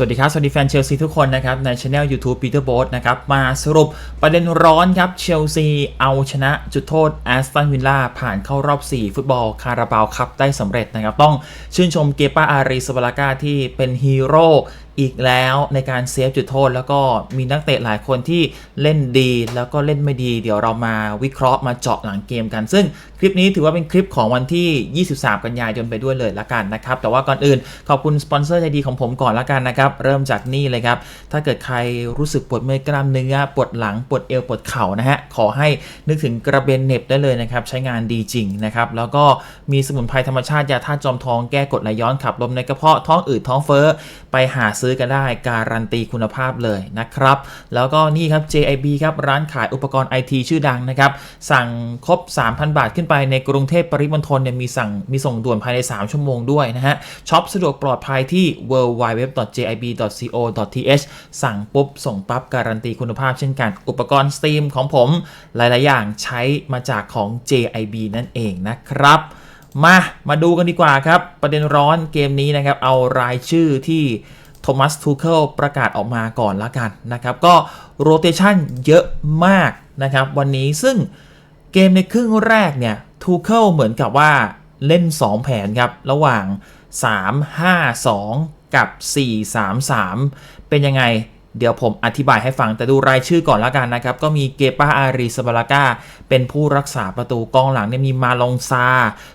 สวัสดีครับ สวัสดีแฟนเชลซีทุกคนนะครับ ในช anel YouTube Peter b o a t นะครับ มาสรุปประเด็นร้อนครับ เชลซีเอาชนะจุดโทษแอสตันวิลล่าผ่านเข้ารอบ 4 ฟุตบอลคาราบาวคัพได้สำเร็จนะครับ ต้องชื่นชมเกปาอารีสบาลากาที่เป็นฮีโร่ อีกแล้วในการเซฟจุดโทษ แล้วก็มีนักเตะหลายคนที่เล่นดี แล้วก็เล่นไม่ดี เดี๋ยวเรามาวิเคราะห์มาเจาะหลังเกมกัน ซึ่งคลิปนี้ถือว่าเป็นคลิปของวันที่ 23 กันยายนไปด้วยเลยละกันนะครับ แต่ว่าก่อนอื่นขอบคุณสปอนเซอร์ใจดีของผมก่อนละกันนะครับ เริ่มจากนี่เลยครับ ถ้าเกิดใครรู้สึกปวดเมื่อยกล้ามเนื้อปวดหลังปวดเอวปวดเข่านะฮะขอให้นึกถึงกระเบนเน็บได้เลยนะครับใช้งานดีจริงนะครับแล้วก็มีสมุนไพรธรรมชาติยาธาตุจอมทองแก้กดไหลย้อนขับลมในกระเพาะท้องอืดท้องเฟ้อไปหาซื้อกันได้การันตีคุณภาพเลยนะครับ แล้วก็นี่ครับ JIB ครับร้านขายอุปกรณ์ไอทีชื่อดังนะครับ สั่งครบ 3,000 บาทขึ้นไปในกรุงเทพปริมณฑลเนี่ยมีสั่งมีส่งด่วนภายใน 3 ชั่วโมงด้วยนะฮะช็อปสะดวกปลอดภัยที่ www.jib.co.th สั่งปุ๊บ ส่งปั๊บการันตีคุณภาพเช่นกัน อุปกรณ์สตรีมของผมหลาย ๆ อย่างใช้มาจากของ JIB นั่นเองนะครับมา มาดูกันดีกว่าครับ ประเด็นร้อนเกมนี้นะครับ เอารายชื่อที่ ทมัสทูเคิลประกาศออกมาก่อนละกันนะครับ ก็โรเตชันเยอะมากนะครับ วันนี้ซึ่งเกมในครึ่งแรกเนี่ยทูเคิลเหมือนกับว่าเล่น 2 แผนครับ ระหว่าง 3 5 2 กับ 4 3 3 เป็นยังไง เดี๋ยวผมอธิบายให้ฟังแต่ดูรายชื่อก่อนละกันนะครับ ก็มีเกปาอารีสบาลากาเป็นผู้รักษาประตูกองหลังเนี่ยมีมาลองซา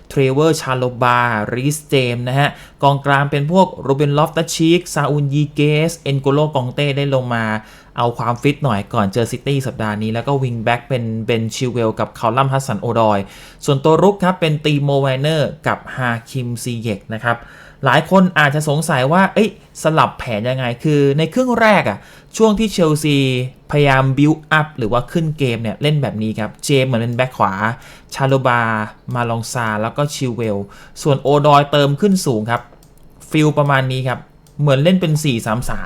เทรเวอร์ชาโลบาริสเจมนะฮะ กองกลางเป็นพวกโรเบนลอฟตัชิกซาอุนยีเกส เอ็นโกโลกองเต้ได้ลงมาเอาความฟิตหน่อยก่อนเจอซิตี้สัปดาห์นี้ แล้วก็วิงแบ็กเป็นเบนชิวเวลกับคาลัมฮัสสันโอดอย ส่วนตัวรุกครับเป็นตีโมไวเนอร์กับฮาคิมซีเยกนะครับหลายคนอาจจะสงสัยว่าเอ้ยสลับแผนยังไง คือในครึ่งแรกอะช่วงที่เชลซีพยายามบิวอัพหรือว่าขึ้นเกมเนี่ย เล่นแบบนี้ครับ เจมเหมือนเป็นแบ็คขวา ชาโลบา มาลองซา แล้วก็ชิวเวล ส่วนโอดอยเติมขึ้นสูงครับ ฟิลประมาณนี้ครับ เหมือนเล่นเป็น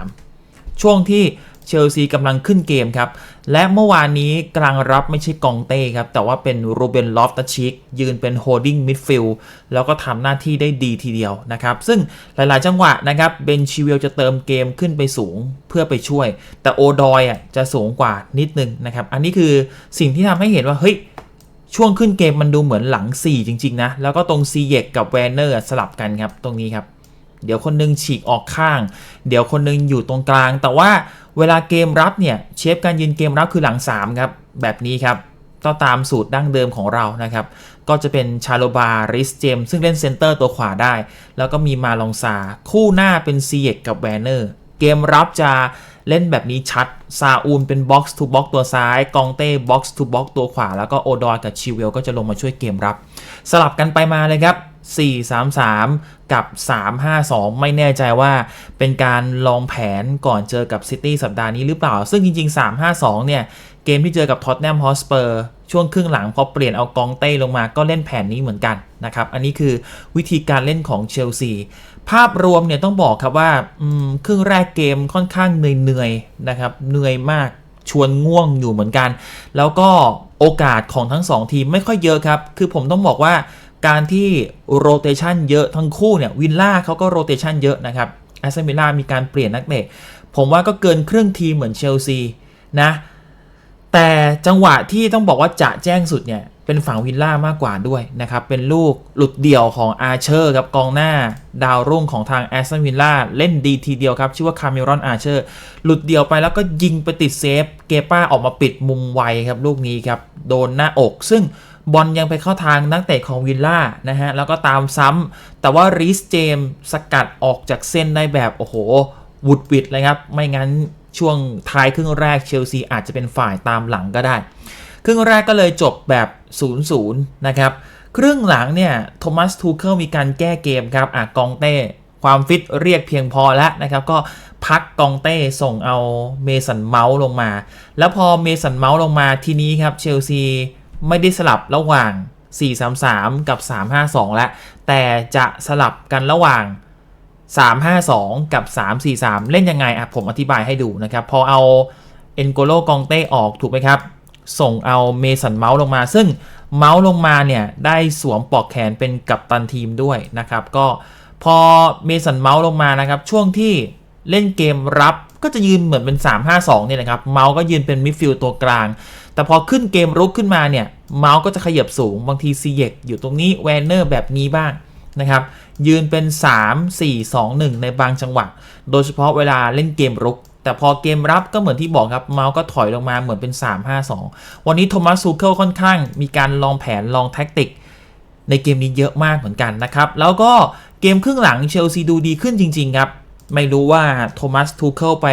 4-3-3 ช่วงที่ เชลซีกำลังขึ้นเกมครับ และเมื่อวานนี้กลางรับไม่ใช่กองเต้ครับ แต่ว่าเป็นโรเบนลอฟตัชิกยืนเป็นโฮดดิ้งมิดฟิลด์แล้วก็ทำหน้าที่ได้ดีทีเดียวนะครับ ซึ่งหลายๆ จังหวะนะครับเบนชิเวลจะเติมเกมขึ้นไปสูงเพื่อไปช่วย แต่โอดอยอะจะสูงกว่านิดนึงนะครับ อันนี้คือสิ่งที่ทำให้เห็นว่าเฮ้ยช่วงขึ้นเกมมันดูเหมือนหลัง 4 จริง ๆ นะ แล้วก็ตรงซีเยกกับแวนเนอร์สลับกันครับตรงนี้ครับ เดี๋ยวคนนึงฉีกออกข้าง เดี๋ยวคนนึงอยู่ตรงกลาง แต่ว่าเวลาเกมรับเนี่ยเชฟการยืนเกมรับคือหลัง3ครับแบบนี้ครับก็ตามสูตรดั้งเดิมของเรานะครับ ก็จะเป็นชาโลบาริสเจม ซึ่งเล่นเซนเตอร์ตัวขวาได้ แล้วก็มีมาลองซา คู่หน้าเป็นซีเยกกับแวนเนอร์ เกมรับจะเล่นแบบนี้ชัด ซาอูนเป็นบ็อกซ์ทูบ็อกตัวซ้าย กองเต้บ็อกซ์ทูบ็อกตัวขวา แล้วก็โอดอยกับชิเวลก็จะลงมาช่วยเกมรับ สลับกันไปมาเลยครับ 4-3-3 กับ 3-5-2 ไม่แน่ใจว่าเป็นการลองแผนก่อนเจอกับซิตี้สัปดาห์นี้หรือเปล่า ซึ่งจริง ๆ 3-5-2 เนี่ย เกมที่เจอกับท็อตแนมฮอสเปอร์ช่วงครึ่งหลังพอเปลี่ยนเอากองเต้ลงมาก็เล่นแผนนี้เหมือนกันนะครับ อันนี้คือวิธีการเล่นของเชลซี ภาพรวมเนี่ยต้องบอกครับว่าครึ่งแรกเกมค่อนข้างเหนื่อยๆนะครับเหนื่อยมากชวนง่วงอยู่เหมือนกัน แล้วก็โอกาสของทั้ง 2 ทีมไม่ค่อยเยอะครับ คือผมต้องบอกว่า การที่โรเตชันเยอะทั้งคู่เนี่ยวินล่าเขาก็โรเตชันเยอะนะครับแอสตันวิลล่ามีการเปลี่ยนนักเตะผมว่าก็เกินครึ่งทีมเหมือนเชลซีนะแต่จังหวะที่ต้องบอกว่าจะแจ้งสุดเนี่ยเป็นฝั่งวิลล่ามากกว่าด้วยนะครับ เป็นลูกหลุดเดี่ยวของอาร์เชอร์ครับกองหน้าดาวรุ่งของทางแอสตันวิลล่าเล่นดีทีเดียวครับ ชื่อว่าคาเมรอนอาร์เชอร์หลุดเดี่ยวไปแล้วก็ยิงไปติดเซฟ เกป้าออกมาปิดมุมไวครับ ลูกนี้ครับ โดนหน้าอกซึ่ง บอลยังไปเข้าทางนักเตะของวิลล่านะฮะ แล้วก็ตามซ้ำ แต่ว่ารีสเจมสกัดออกจากเส้นได้แบบ โอ้โหวุดวิดเลยครับ ไม่งั้นช่วงท้ายครึ่งแรกเชลซีอาจจะเป็นฝ่ายตามหลังก็ได้ ครึ่งแรกก็เลยจบแบบ 0-0 นะครับ ครึ่งหลังเนี่ยโทมัสทูเคิลมีการแก้เกมครับอะกองเต้ความฟิตเรียกเพียงพอแล้วนะครับ ก็พักกองเต้ส่งเอาเมสันเมาส์ลงมา แล้วพอเมสันเมาส์ลงมาทีนี้ครับเชลซี ไม่ได้สลับระหว่าง 4-3-3 กับ 3-5-2 แล้ว แต่จะสลับกันระหว่าง 3-5-2 กับ 3-4-3 เล่นยังไงอะผมอธิบายให้ดูนะครับ พอเอาเอ็นโกโลกองเต้ออกถูกไหมครับ ส่งเอาเมสันเมาส์ลงมา ซึ่งเมาส์ลงมาเนี่ย ได้สวมปลอกแขนเป็นกัปตันทีมด้วยนะครับ ก็พอเมสันเมาส์ลงมานะครับ ช่วงที่เล่นเกมรับก็จะยืนเหมือนเป็น 3-5-2 เนี่ยนะครับ เมาส์ก็ยืนเป็นมิดฟิลด์ตัวกลาง แต่พอขึ้นเกมรุกขึ้นมาเนี่ย เมาส์ก็จะขยับสูงบางทีซีเยกอยู่ตรงนี้แวนเนอร์แบบนี้บ้างนะครับ ยืนเป็น 3 4 2 1 ในบางจังหวะ โดยเฉพาะเวลาเล่นเกมรุก แต่พอเกมรับก็เหมือนที่บอกครับ เมาส์ก็ถอยลงมาเหมือนเป็น 3-5-2 วันนี้โทมัสซูเคิลค่อนข้าง มีการลองแผนลองแท็กติก ในเกมนี้เยอะมากเหมือนกันนะครับ แล้วก็เกมครึ่งหลังเชลซีดูดีขึ้นจริง ๆ ครับ ไม่รู้ว่าโทมัสทูเคิลไป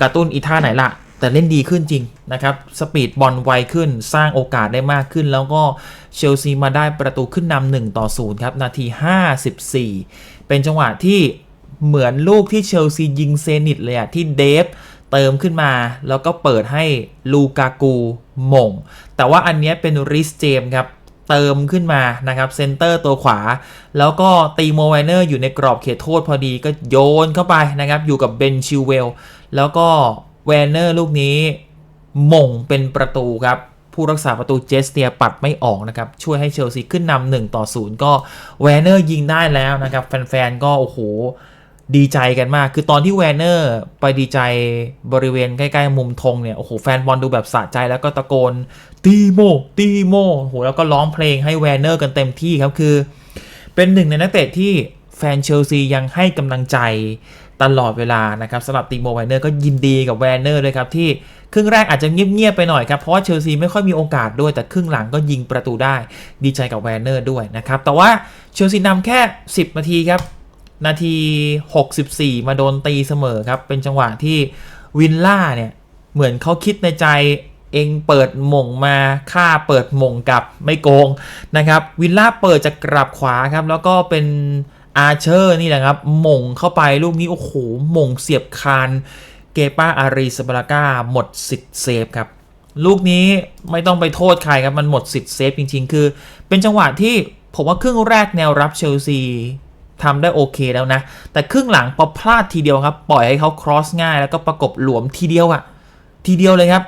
กระตุ้นอีท่าไหนละ แต่เล่นดีขึ้นจริงนะครับ สปีดบอลไวขึ้น สร้างโอกาสได้มากขึ้น แล้วก็เชลซีมาได้ประตูขึ้นนำ1ต่อ0ครับ นาที 54 เป็นจังหวะที่เหมือนลูกที่เชลซียิงเซนิตเลยอะที่เดฟเติมขึ้นมาแล้วก็เปิดให้ลูกากูมง แต่ว่าอันนี้เป็นริสเจมครับเติมขึ้นมานะครับเซนเตอร์ตัวขวา แล้วก็ตีโมไวเนอร์อยู่ในกรอบเขตโทษพอดีก็โยนเข้าไปนะครับ อยู่กับเบนชิวเวล แล้วก็ แวนเนอร์ลูกนี้ม่งเป็นประตูครับผู้รักษาประตูเจสเตียปัดไม่ออกนะครับช่วยให้เชลซีขึ้นนำหนึ่งต่อศูนย์ก็แวนเนอร์ยิงได้แล้วนะครับแฟนๆก็โอ้โหดีใจกันมาก คือตอนที่แวนเนอร์ไปดีใจบริเวณใกล้ๆมุมธงเนี่ยโอ้โหแฟนบอลดูแบบสะใจแล้วก็ตะโกนตีโมตีโมโอ้โหแล้วก็ร้องเพลงให้แวนเนอร์กันเต็มที่ครับคือ เป็นหนึ่งในนักเตะที่แฟนเชลซียังให้กำลังใจ ตลอดเวลานะครับสำหรับตีโมแวนเนอร์ก็ยินดีกับแวนเนอร์เลยครับที่ครึ่งแรกอาจจะเงียบๆไปหน่อยครับ เพราะว่าเชลซีไม่ค่อยมีโอกาสด้วยแต่ครึ่งหลังก็ยิงประตูได้ดีใจกับแวนเนอร์ด้วยนะครับ แต่ว่าเชลซีนำแค่ 10 นาทีครับ นาที 64 มาโดนตีเสมอครับ เป็นจังหวะที่วินล่าเนี่ย เหมือนเขาคิดในใจเองเปิดหม่งมาค่าเปิดหม่งกับไม่โกงนะครับ วินล่าเปิดจากกลับขวาครับ แล้วก็เป็น อาเชอร์นี่แหละครับหม่งเข้าไปลูกนี้ โอ้โหหม่งเสียบคานเกปาอารีสบาราก้าหมดสิทธิ์เซฟครับลูกนี้ไม่ต้องไปโทษใครครับ มันหมดสิทธิ์เซฟจริง ๆ คือ เป็นจังหวะที่ผมว่าครึ่งแรกแนวรับเชลซีทำได้โอเคแล้วนะ แต่ครึ่งหลังพอพลาดทีเดียวครับ ปล่อยให้เขาครอสง่ายแล้วก็ประกบหลวมทีเดียวอะทีเดียวเลยครับ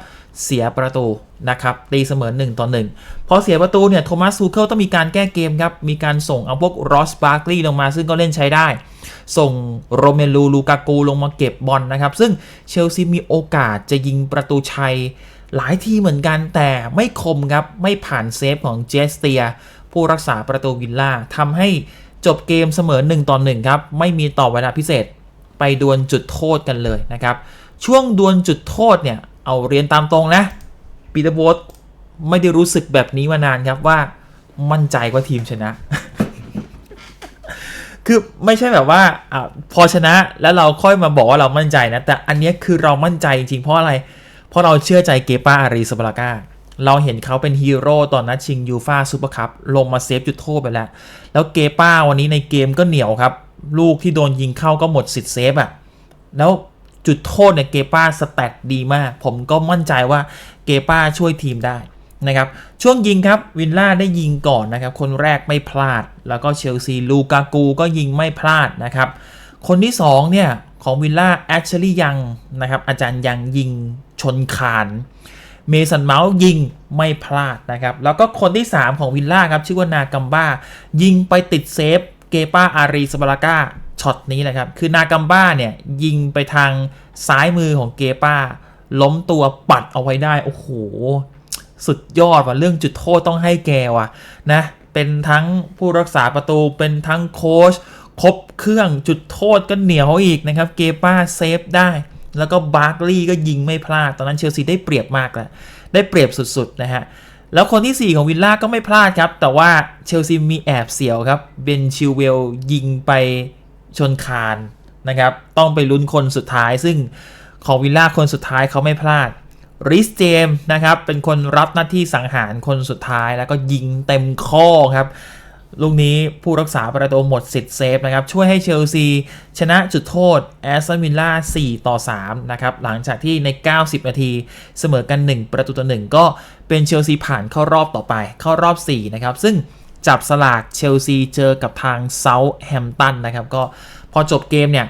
เสียประตู นะครับตีเสมอ1ต่อ1พอเสียประตูเนี่ยโทมัสซูเคิลต้องมีการแก้เกมครับ มีการส่งเอาพวกรอสบาร์กลีย์ลงมาซึ่งก็เล่นใช้ได้ ส่งโรเมลูลูกากูลงมาเก็บบอลนะครับ ซึ่งเชลซีมีโอกาสจะยิงประตูชัยหลายทีเหมือนกันแต่ไม่คมครับ ไม่ผ่านเซฟของเจสเตีย ผู้รักษาประตูวิลล่าทำให้จบเกมเสมอ1ต่อ1ครับ ไม่มีต่อเวลาพิเศษไปดวลจุดโทษกันเลยนะครับ ช่วงดวลจุดโทษเนี่ย เอาเรียนตามตรงนะ ปีเตอร์โบสไม่ได้รู้สึกแบบนี้มานานครับว่ามั่นใจว่าทีมชนะ คือไม่ใช่แบบว่าอพอชนะแล้วเราค่อยมาบอกว่าเรามั่นใจนะ แต่อันนี้คือเรามั่นใจจริงเพราะอะไร เพราะเราเชื่อใจเกป้าอารีสบาลากาเราเห็นเขาเป็นฮีโร่ตอนนัดชิงยูฟาซูเปอร์คัพลงมาเซฟจุดโทษไปแล้ว แล้วเกป้าวันนี้ในเกมก็เหนียวครับ ลูกที่โดนยิงเข้าก็หมดสิทธิ์เซฟอะ่ะ แล้ว จุดโทษเนี่ยเกป้าสแต็กดีมาก ผมก็มั่นใจว่าเกป้าช่วยทีมได้นะครับช่วงยิงครับวินล่าได้ยิงก่อนนะครับ คนแรกไม่พลาด แล้วก็เชลซีลูกากูก็ยิงไม่พลาดนะครับ คนที่2เนี่ยของวินล่าแอชลียังนะครับอาจารย์ยังยิงชนคานเมสันเมาส์ยิงไม่พลาดนะครับ แล้วก็คนที่ 3 ของวิลล่าครับ ชื่อว่านากัมบ้า ยิงไปติดเซฟ เกป้าอารีสบาราก้า ช็อตนี้แหละครับ คือนากัมบ้าเนี่ยยิงไปทางซ้ายมือของเกป้า ล้มตัวปัดเอาไว้ได้ โอ้โห สุดยอดว่ะ เรื่องจุดโทษต้องให้แกว่ะนะ เป็นทั้งผู้รักษาประตู เป็นทั้งโค้ชครบเครื่องจุดโทษก็เหนียวอีกนะครับ เกป้าเซฟได้ แล้วก็บาร์กลีย์ก็ยิงไม่พลาด ตอนนั้นเชลซีได้เปรียบมากแล้ว ได้เปรียบสุดๆนะฮะแล้วคนที่ 4 ของวิลล่าก็ไม่พลาดครับ แต่ว่าเชลซีมีแอบเสียวครับ เบนชิวเวลยิงไป ชนคานนะครับ ต้องไปลุ้นคนสุดท้าย ซึ่งของวิลล่าคนสุดท้ายเขาไม่พลาดริสเจมนะครับ เป็นคนรับหน้าที่สังหารคนสุดท้ายแล้วก็ยิงเต็มข้อครับ ลูกนี้ผู้รักษาประตูหมดสิทธิ์เซฟนะครับ ช่วยให้เชลซี ชนะจุดโทษแอสตันวิลล่า4ต่อ3นะครับ หลังจากที่ใน 90 นาทีเสมอกัน 1 ประตูต่อ1ก็เป็นเชลซีผ่านเข้ารอบต่อไป เข้ารอบ 4 นะครับ ซึ่ง จับสลากเชลซีเจอกับทางเซาท์แฮมป์ตันนะครับ ก็พอจบเกมเนี่ย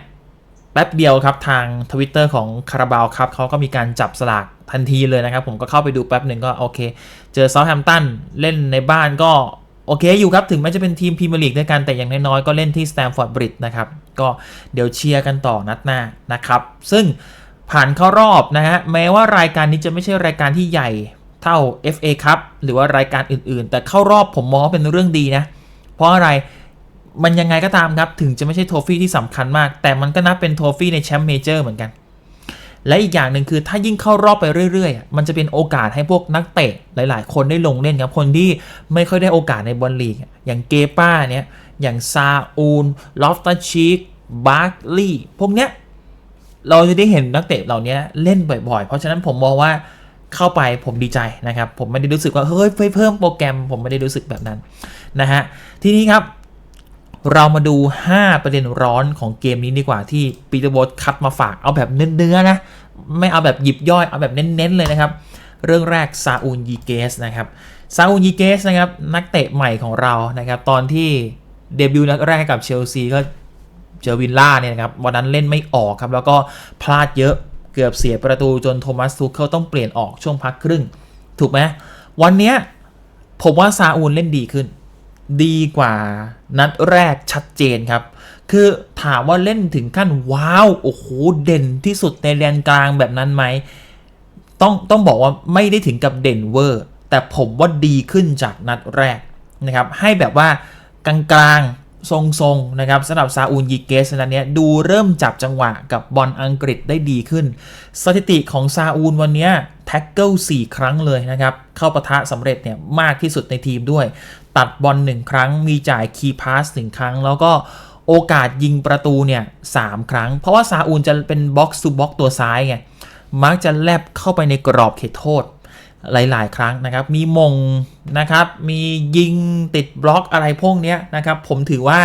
แป๊บเดียวครับทางทวิตเตอร์ของคาราบาวครับเขาก็มีการจับสลากทันทีเลยนะครับ ผมก็เข้าไปดูแป๊บหนึ่งก็โอเค เจอเซาท์แฮมป์ตันเล่นในบ้านก็โอเคอยู่ครับ ถึงแม้จะเป็นทีมพรีเมียร์ลีกด้วยกันแต่อย่างน้อยๆก็เล่นที่สแตมฟอร์ดบริดจ์นะครับ ก็เดี๋ยวเชียร์กันต่อนัดหน้านะครับ ซึ่งผ่านเข้ารอบนะฮะแม้ว่ารายการนี้จะไม่ใช่รายการที่ใหญ่ เท่า FA ครับหรือว่ารายการอื่นๆ แต่เข้ารอบผมมองเป็นเรื่องดีนะ เพราะอะไรมันยังไงก็ตามครับ ถึงจะไม่ใช่โทฟี่ที่สำคัญมาก แต่มันก็นับเป็นโทฟี่ในแชมป์เมเจอร์เหมือนกัน และอีกอย่างหนึ่งคือถ้ายิ่งเข้ารอบไปเรื่อยๆ มันจะเป็นโอกาสให้พวกนักเตะหลายๆ คนได้ลงเล่นครับ คนที่ไม่ค่อยได้โอกาสในบอลลีก อย่างเกป้าเนี่ย อย่างซาอูนลอฟตัชิกบาร์กลีพวกเนี้ย เราจะได้เห็นนักเตะเหล่านี้เล่นบ่อยๆ เพราะฉะนั้นผมมองว่า เข้าไปผมดีใจนะครับ ผมไม่ได้รู้สึกว่าเฮ้ยเพิ่มโปรแกรม ผมไม่ได้รู้สึกแบบนั้นนะฮะทีนี้ครับ เรามาดู 5 ประเด็นร้อนของเกมนี้ดีกว่าที่ปีเตอร์โบสคัดมาฝากเอาแบบเนื้อๆนะ ไม่เอาแบบหยิบย่อยเอาแบบเน้นๆเลยนะครับ เรื่องแรกซาอูนยีเกสนะครับซาอูนยีเกสนะครับนักเตะใหม่ของเรานะครับตอนที่เดบิวต์นัดแรกกับเชลซีก็เจอวิลล่าเนี่ยนะครับวันนั้นเล่นไม่ออกครับแล้วก็พลาดเยอะ กือบเสียประตูจนโทมัสทูเคิลต้องเปลี่ยนออกช่วงพักครึ่ง ถูกไหมวันเนี้ยผมว่าซาอูนเล่นดีขึ้น ดีกว่านัดแรกชัดเจนครับ คือถามว่าเล่นถึงขั้นว้าวโอ้โหเด่นที่สุดในแดนกลางแบบนั้นไหมต้องต้องบอกว่าไม่ได้ถึงกับเด่นเวอร์ แต่ผมว่าดีขึ้นจากนัดแรกนะครับ ให้แบบว่ากลางๆ ทรงๆนะครับสำหรับซาอูลยีเกสนัดเนี้ยดูเริ่มจับจังหวะกับบอลอังกฤษได้ดีขึ้น สถิติของซาอูลวันเนี้ยแท็กเกิล4ครั้งเลยนะครับ เข้าปะทะสำเร็จเนี่ยมากที่สุดในทีมด้วย ตัดบอล1ครั้งมีจ่ายคีย์พาส1ครั้ง แล้วก็โอกาสยิงประตูเนี่ยสครั้ง เพราะว่าซาอูลจะเป็นบ็อกซ์ทูบ็อกตัวซ้ายไงมักจะแลบเข้าไปในกรอบเขตโทษ หลาย ๆ ครั้งนะครับ มีมงนะครับ มียิงติดบล็อกอะไรพวกนี้นะครับ ผมถือว่า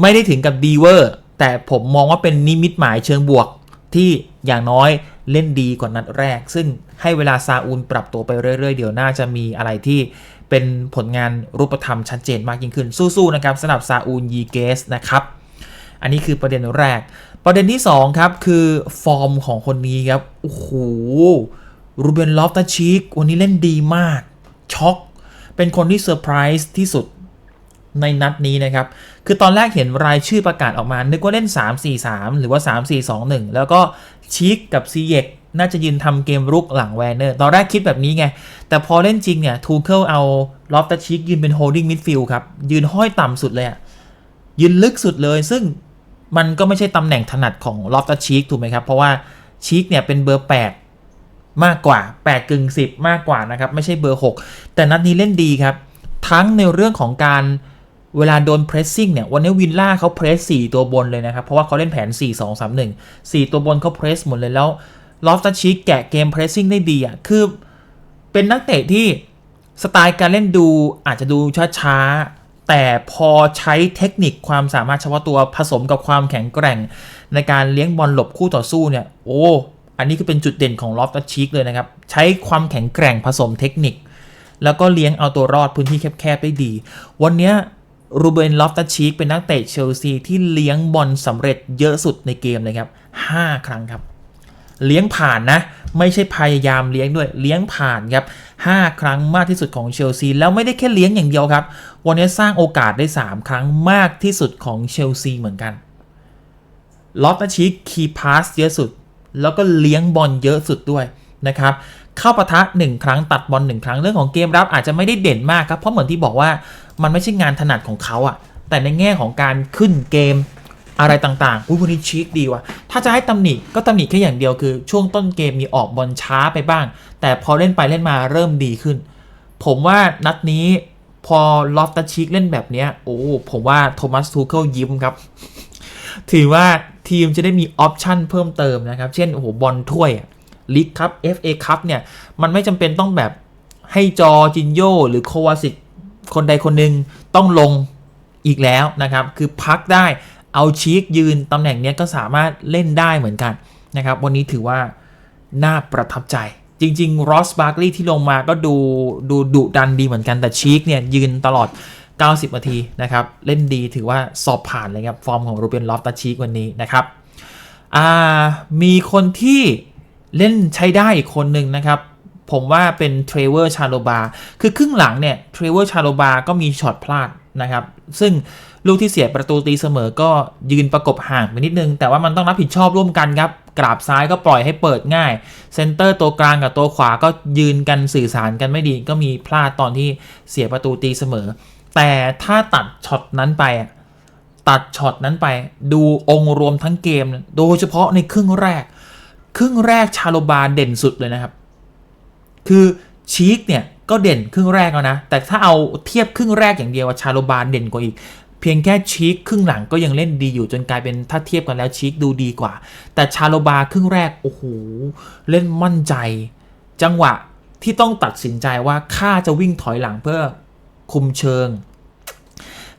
ไม่ได้ถึงกับดีเวอร์แต่ผมมองว่าเป็นนิมิตหมายเชิงบวกที่อย่างน้อยเล่นดีกว่านัดแรก ซึ่งให้เวลาซาอูลปรับตัวไปเรื่อย ๆ เดี๋ยวน่าจะมีอะไรที่เป็นผลงานรูปธรรมชัดเจนมากยิ่งขึ้น สู้ๆนะครับสำหรับซาอูลยีเกสนะครับ อันนี้คือประเด็นแรก ประเด็นที่ 2 ครับ คือฟอร์มของคนนี้ครับโอ้โห รูเบนลอฟตาชิกวันนี้เล่นดีมาก ช็อก เป็นคนที่เซอร์ไพรส์ที่สุดในนัดนี้นะครับ คือตอนแรกเห็นรายชื่อประกาศออกมา นึกว่าเล่น 3-4-3 หรือว่า 3-4-2-1 แล้วก็ชิกกับซีเยกน่าจะยืนทำเกมรุกหลังแวนเนอร์ ตอนแรกคิดแบบนี้ไง แต่พอเล่นจริงเนี่ย ทูเคิลเอาลอฟตาชิกยืนเป็นโฮลดิ้งมิดฟิลด์ครับ ยืนห้อยต่ำสุดเลยอะยืนลึกสุดเลย ซึ่งมันก็ไม่ใช่ตำแหน่งถนัดของลอฟตัชีกถูกไหมครับ เพราะว่าชีกเนี่ยเป็นเบอร์ 8 มากกว่า8กึ่ง10 มากกว่านะครับ ไม่ใช่เบอร์ 6 แต่นัดนี้เล่นดีครับ ทั้งในเรื่องของการเวลาโดนเพรสซิ่งเนี่ย วันนี้วินล่าเขาเพรส4ตัวบนเลยนะครับ เพราะว่าเขาเล่นแผน 4 2 3 1 4 ตัวบนเขาเพรสหมดเลยแล้วลอฟตัชีกแกะเกมเพรสซิ่งได้ดีอะคือเป็นนักเตะที่สไตล์การเล่นดูอาจจะดูช้าๆ แต่พอใช้เทคนิคความสามารถเฉพาะตัวผสมกับความแข็งแกร่ง ในการเลี้ยงบอลหลบคู่ต่อสู้เนี่ย โอ้ อันนี้คือเป็นจุดเด่นของลอฟตัชชิกเลยนะครับ ใช้ความแข็งแกร่งผสมเทคนิค แล้วก็เลี้ยงเอาตัวรอดพื้นที่แคบๆได้ดี วันนี้รูเบนลอฟตัชชิกเป็นนักเตะเชลซีที่เลี้ยงบอลสำเร็จเยอะสุดในเกมเลยครับ 5 ครั้งครับ เลี้ยงผ่านนะ ไม่ใช่พยายามเลี้ยงด้วยเลี้ยงผ่านครับ 5 ครั้งมากที่สุดของเชลซีแล้วไม่ได้แค่เลี้ยงอย่างเดียวครับ วันนี้สร้างโอกาสได้ 3 ครั้งมากที่สุดของเชลซีเหมือนกันลอฟตัชิกคีพาสเยอะสุด แล้วก็เลี้ยงบอลเยอะสุดด้วยนะครับเข้าปะทะ 1 ครั้งตัดบอล1ครั้งเรื่องของเกมรับอาจจะไม่ได้เด่นมากครับ เพราะเหมือนที่บอกว่ามันไม่ใช่งานถนัดของเขาอะแต่ในแง่ของการขึ้นเกมอะไรต่างๆ อุ้ยวันนี้ชิคดีว่ะ ถ้าจะให้ตำหนิก็ตำหนิแค่อย่างเดียวคือ ช่วงต้นเกมมีออกบอลช้าไปบ้าง แต่พอเล่นไปเล่นมาเริ่มดีขึ้น ผมว่านัดนี้พอลอฟตัชิกเล่นแบบเนี้ย โอ้ ผมว่าโทมัสทูเคิลยิ้มครับ ถือว่า ทีมจะได้มีออปชันเพิ่มเติมนะครับ เช่นโอ้โหบอลถ้วยลีกครับ FA คัพเนี่ย มันไม่จำเป็นต้องแบบให้จอจินโยหรือโควาสิกคนใดคนหนึ่งต้องลงอีกแล้วนะครับ คือพักได้เอาชีกยืนตำแหน่งนี้ก็สามารถเล่นได้เหมือนกันนะครับ วันนี้ถือว่าน่าประทับใจ จริงๆรอสบาร์กลีย์ที่ลงมาก็ดูดูดุดันดีเหมือนกันแต่ชีกเนี่ยยืนตลอด 90นาทีนะครับ เล่นดีถือว่าสอบผ่านเลยครับ ฟอร์มของรูเบนลอฟตาชีกวันนี้นะครับมีคนที่เล่นใช้ได้อีกคนหนึ่งนะครับ ผมว่าเป็นเทรเวอร์ชาโลบาคือครึ่งหลังเนี่ยเทรเวอร์ชาโลบาก็มีช็อตพลาดนะครับ ซึ่งลูกที่เสียประตูตีเสมอก็ยืนประกบห่างไปนิดนึง แต่ว่ามันต้องรับผิดชอบร่วมกันครับ กราบซ้ายก็ปล่อยให้เปิดง่าย เซนเตอร์ตัวกลางกับตัวขวาก็ยืนกันสื่อสารกันไม่ดี ก็มีพลาดตอนที่เสียประตูตีเสมอ แต่ถ้าตัดช็อตนั้นไปอะตัดช็อตนั้นไป ดูองค์รวมทั้งเกม โดยเฉพาะในครึ่งแรก ครึ่งแรกชาโลบาเด่นสุดเลยนะครับ คือชีกเนี่ยก็เด่นครึ่งแรกแล้วนะ แต่ถ้าเอาเทียบครึ่งแรกอย่างเดียวว่าชาโลบาเด่นกว่าอีก เพียงแค่ชีกครึ่งหลังก็ยังเล่นดีอยู่จนกลายเป็นถ้าเทียบกันแล้วชีกดูดีกว่า แต่ชาโลบาครึ่งแรกโอ้โหเล่นมั่นใจ จังหวะที่ต้องตัดสินใจว่าข้าจะวิ่งถอยหลังเพื่อ คุมเชิง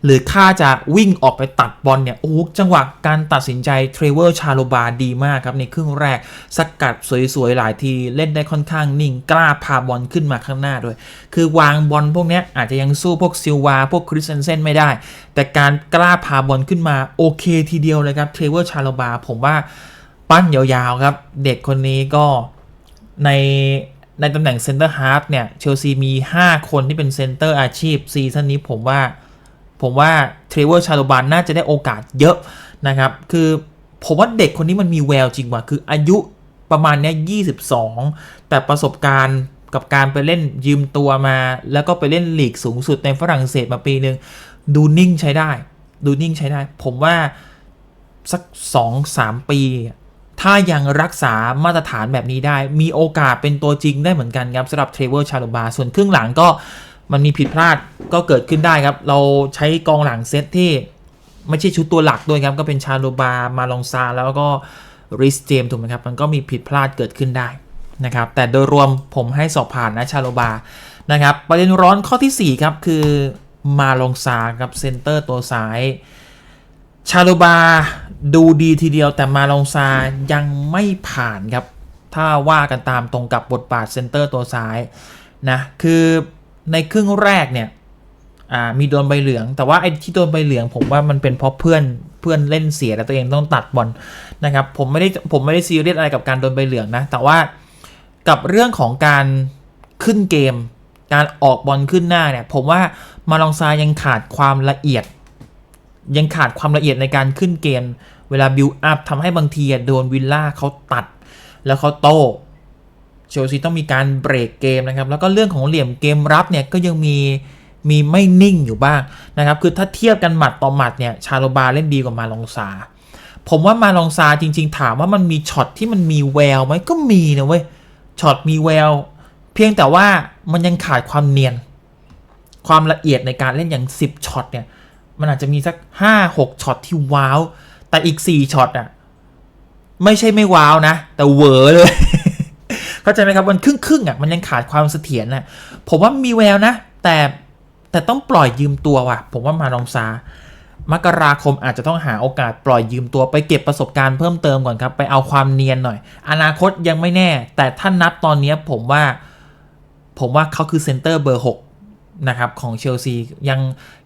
หรือข้าจะวิ่งออกไปตัดบอลเนี่ยโอ้โหจังหวะการตัดสินใจเทรเวอร์ชาโลบาดีมากครับในครึ่งแรกสกัดสวยๆ หลายทีเล่นได้ค่อนข้างนิ่งกล้าพาบอลขึ้นมาข้างหน้าด้วย คือวางบอลพวกนี้อาจจะยังสู้พวกซิลวาพวกคริสเซนเซนไม่ได้ แต่การกล้าพาบอลขึ้นมาโอเคทีเดียวเลยครับเทรเวอร์ชาโลบาผมว่าปั้นยาวๆครับ เด็กคนนี้ก็ใน ในตำแหน่งเซนเตอร์ฮาร์ฟเนี่ยเชลซีมี 5 คนที่เป็นเซนเตอร์อาชีพซีซั่นนี้ผมว่า ผมว่าเทรเวอร์ชาโลบานน่าจะได้โอกาสเยอะนะครับ คือผมว่าเด็กคนนี้มันมีแววจริงว่ะ คืออายุประมาณเนี้ย22 แต่ประสบการณ์กับการไปเล่นยืมตัวมา แล้วก็ไปเล่นลีกสูงสุดในฝรั่งเศสมาปีหนึ่งดูนิ่งใช้ได้ ดูนิ่งใช้ได้ ผมว่าสัก 2-3 ปี ถ้ายังรักษามาตรฐานแบบนี้ได้ มีโอกาสเป็นตัวจริงได้เหมือนกันครับสำหรับเทรเวอร์ชาโลบาส่วนครึ่งหลังก็มันมีผิดพลาดก็เกิดขึ้นได้ครับ เราใช้กองหลังเซตที่ไม่ใช่ชุดตัวหลักด้วยครับ ก็เป็นชาโลบา มาลองซา แล้วก็ริสเจมถูกไหมครับ มันก็มีผิดพลาดเกิดขึ้นได้นะครับ แต่โดยรวมผมให้สอบผ่านนะชาโลบา นะครับ ประเด็นร้อนข้อที่ 4 ครับ คือมาลองซากับเซนเตอร์ตัวซ้าย ชาโลบาดูดีทีเดียวแต่มาลองซายังไม่ผ่านครับ ถ้าว่ากันตามตรงกับบทบาทเซนเตอร์ตัวซ้ายนะคือในครึ่งแรกเนี่ยมีโดนใบเหลือง แต่ว่าไอ้ที่โดนใบเหลือง ผมว่ามันเป็นเพราะเพื่อนเพื่อนเล่นเสียแล้วตัวเองต้องตัดบอลนะครับผมไม่ได้ผมไม่ได้ซีเรียสอะไรกับการโดนใบเหลืองนะแต่ว่ากับเรื่องของการขึ้นเกม การออกบอลขึ้นหน้าเนี่ยผมว่ามาลองซายังขาดความละเอียด ยังขาดความละเอียดในการขึ้นเกม เวลาบิวอัพทำให้บางทีโดนวิลล่าเขาตัด แล้วเขาโต้เชลซีต้องมีการเบรกเกมนะครับ แล้วก็เรื่องของเหลี่ยมเกมรับเนี่ยก็ยังมีมีไม่นิ่งอยู่บ้างนะครับ คือถ้าเทียบกันหมัดต่อหมัดเนี่ยชาโลบาเล่นดีกว่ามาลองซา ผมว่ามาลองซาจริง ๆ ถามว่ามันมีช็อตที่มันมีแววไหมก็มีนะเว้ยช็อตมีแวว เพียงแต่ว่ามันยังขาดความเนียน ความละเอียดในการเล่นอย่าง 10ช็อตเนี่ย มันอาจจะมีสัก5-6ช็อตที่ว้าว แต่อีก4ช็อตอะไม่ใช่ไม่ว้าวนะ แต่เวอเลย เข้าใจไหมครับมันครึ่งครึ่งอะมันยังขาดความเสถียรนะผมว่ามีแววนะ แต่แต่ต้องปล่อยยืมตัวว่ะ ผมว่ามาลองซามกราคมอาจจะต้องหาโอกาสปล่อยยืมตัวไปเก็บประสบการณ์เพิ่มเติมก่อนครับ ไปเอาความเนียนหน่อย อนาคตยังไม่แน่ แต่ถ้านับตอนนี้ผมว่า ผมว่าเขาคือเซนเตอร์เบอร์ 6 นะครับของเชลซียัง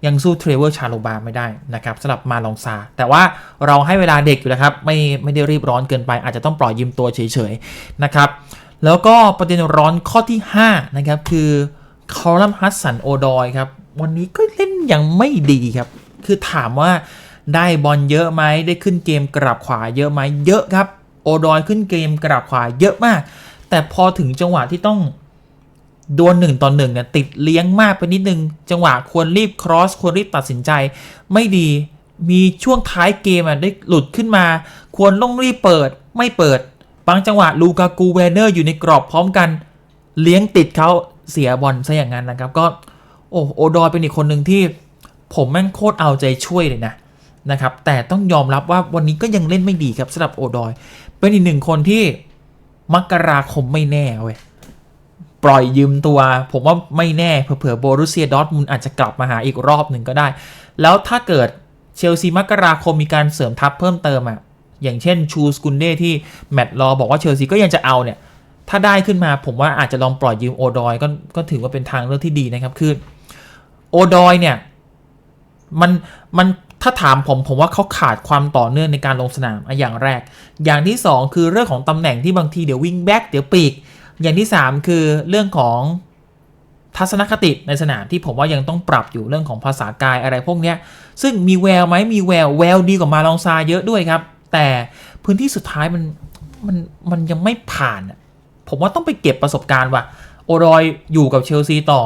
ยังสู้เทรเวอร์ชาโลบาไม่ได้นะครับสำหรับมาลองซา แต่ว่าเราให้เวลาเด็กอยู่นะครับ ไม่ไม่ได้รีบร้อนเกินไป อาจจะต้องปล่อยยืมตัวเฉยๆนะครับแล้วก็ประเด็นร้อนข้อที่ 5 นะครับ คือคอลัมฮัสสันโอดอยครับ วันนี้ก็เล่นอย่างไม่ดีครับ คือถามว่าได้บอลเยอะไหมได้ขึ้นเกมกราบขวาเยอะไหมเยอะครับ โอดอยขึ้นเกมกราบขวาเยอะมาก แต่พอถึงจังหวะที่ต้อง ดวลหนึ่งต่อหนึ่งเนี่ยติดเลี้ยงมากไปนิดนึง จังหวะควรรีบครอสควรรีบตัดสินใจ ไม่ดีมีช่วงท้ายเกมอะได้หลุดขึ้นมา ควรต้องรีบเปิดไม่เปิด บางจังหวะลูกากูเวเนอร์อยู่ในกรอบพร้อมกัน เลี้ยงติดเขาเสียบอลซะอย่างนั้นนะครับ ก็โอ้โอดอยเป็นอีกคนหนึ่งที่ ผมแม่งโคตรเอาใจช่วยเลยนะนะครับ แต่ต้องยอมรับว่าวันนี้ก็ยังเล่นไม่ดีครับสำหรับโอดอย เป็นอีกหนึ่งคนที่มกราคมไม่แน่เว้ย ปล่อยยืมตัว ผมว่าไม่แน่เผื่อโบรุเซียดอทมุนอาจจะกลับมาหาอีกรอบหนึ่งก็ได้ แล้วถ้าเกิดเชลซีมกราคมมีการเสริมทัพเพิ่มเติมอะอย่างเช่นชูสกุนเด้ที่แมตต์รอบอกว่าเชลซีก็ยังจะเอาเนี่ย ถ้าได้ขึ้นมาผมว่าอาจจะลองปล่อยยืมโอดอยก็ก็ถือว่าเป็นทางเลือกที่ดีนะครับคือโอดอยเนี่ยมันมันถ้าถามผมผมว่าเขาขาดความต่อเนื่องในการลงสนามอย่างแรก อย่างที่ 2 คือเรื่องของตำแหน่งที่บางทีเดี๋ยววิ่งแบ็กเดี๋ยวปีก อย่างที่ 3 คือเรื่องของทัศนคติในสนามที่ผมว่ายังต้องปรับอยู่เรื่องของภาษากายอะไรพวกเนี้ยซึ่งมีแววไหมมีแววแววดีกว่ามาลองซาเยอะด้วยครับ แต่พื้นที่สุดท้ายมันมันมันยังไม่ผ่าน ผมว่าต้องไปเก็บประสบการณ์ว่ะโอรอยอยู่กับเชลซีต่อ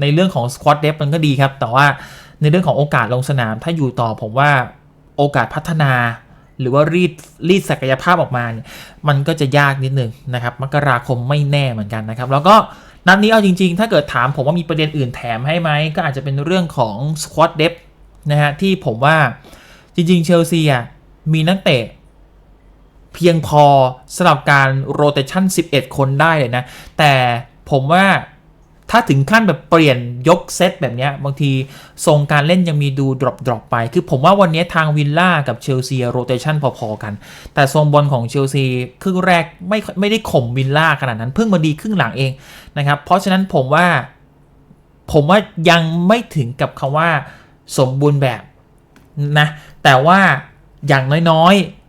ในเรื่องของสควอตเดฟมันก็ดีครับ แต่ว่าในเรื่องของโอกาสลงสนามถ้าอยู่ต่อผมว่าโอกาสพัฒนา หรือว่ารีดรีดศักยภาพออกมาเนี่ยมันก็จะยากนิดนึงนะครับมกราคมไม่แน่เหมือนกันนะครับ แล้วก็นัดนี้เอาจริง ๆ ถ้าเกิดถามผมว่ามีประเด็นอื่นแถมให้ไหมก็อาจจะเป็นเรื่องของสควอตเดฟนะฮะที่ผมว่าจริง ๆ เชลซีอะมีนักเตะเพียงพอสำหรับการโรเตชัน11 คนได้เลยนะ แต่ผมว่า ถ้าถึงขั้นแบบเปลี่ยนยกเซตแบบนี้บางทีทรงการเล่นยังมีดูดรอปดรอปไป คือผมว่าวันนี้ทางวิลล่ากับเชลซีโรเตชันพอๆกัน แต่ทรงบอลของเชลซีครึ่งแรกไม่ไม่ได้ข่มวิลล่าขนาดนั้นเพิ่งมาดีครึ่งหลังเองนะครับเพราะฉะนั้นผมว่าผมว่ายังไม่ถึงกับคำว่าสมบูรณ์แบบนะแต่ว่าอย่างน้อยๆ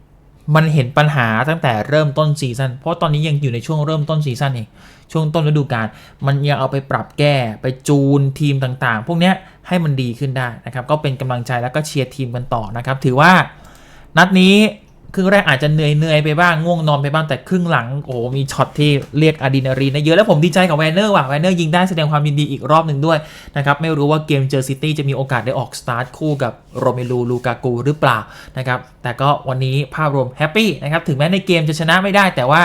มันเห็นปัญหาตั้งแต่เริ่มต้นซีซั่นเพราะตอนนี้ยังอยู่ในช่วงเริ่มต้นซีซั่นเองช่วงต้นฤดูกาลมันยังเอาไปปรับแก้ไปจูนทีมต่างๆ พวกเนี้ยให้มันดีขึ้นได้นะครับ ก็เป็นกำลังใจแล้วก็เชียร์ทีมกันต่อนะครับ ถือว่านัดนี้ ครึ่งแรกอาจจะเหนื่อยๆไปบ้างง่วงนอนไปบ้างแต่ครึ่งหลังโอ้มีช็อตที่เรียกอะดรีนาลีนเยอะแล้วผมดีใจกับแวนเนอร์ว่ะแวนเนอร์ยิงได้แสดงความยินดีอีกรอบหนึ่งด้วยนะครับไม่รู้ว่าเกมเจอซิตี้จะมีโอกาสได้ออกสตาร์ทคู่กับโรเมลูลูกากูหรือเปล่านะครับแต่ก็วันนี้ภาพรวมแฮปปี้นะครับถึงแม้ในเกมจะชนะไม่ได้แต่ว่า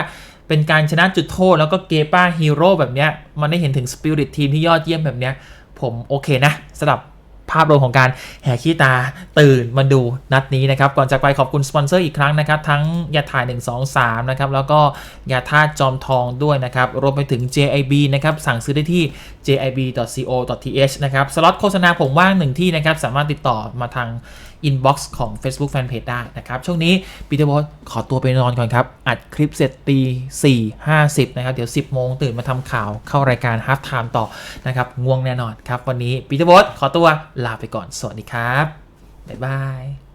เป็นการชนะจุดโทษแล้วก็เกป้าฮีโร่แบบเนี้ยมันได้เห็นถึงสปิริตทีมที่ยอดเยี่ยมแบบเนี้ยผมโอเคนะสำหรับ ภาพรวมของการแห่ขี้ตาตื่นมาดูนัดนี้นะครับ ก่อนจากไปขอบคุณสปอนเซอร์อีกครั้งนะครับ ทั้งยาถ่าย 1 2 3 นะครับ แล้วก็ยาธาตุจอมทองด้วยนะครับ รวมไปถึง JIB นะครับ สั่งซื้อได้ที่ jib.co.th นะครับ สล็อตโฆษณาผมว่างหนึ่งที่นะครับ สามารถติดต่อมาทาง inbox ของ Facebook Fanpage ได้นะครับ ช่วงนี้ปีเตอร์บอสขอตัวไปนอนก่อนครับ อัดคลิปเสร็จตี4 50 นะครับ เดี๋ยว 10 โมงตื่นมาทำข่าวเข้ารายการ Half Time ต่อนะครับ ง่วงแน่นอนครับ วันนี้ปีเตอร์บอสขอตัวลาไปก่อน สวัสดีครับ บ๊ายบาย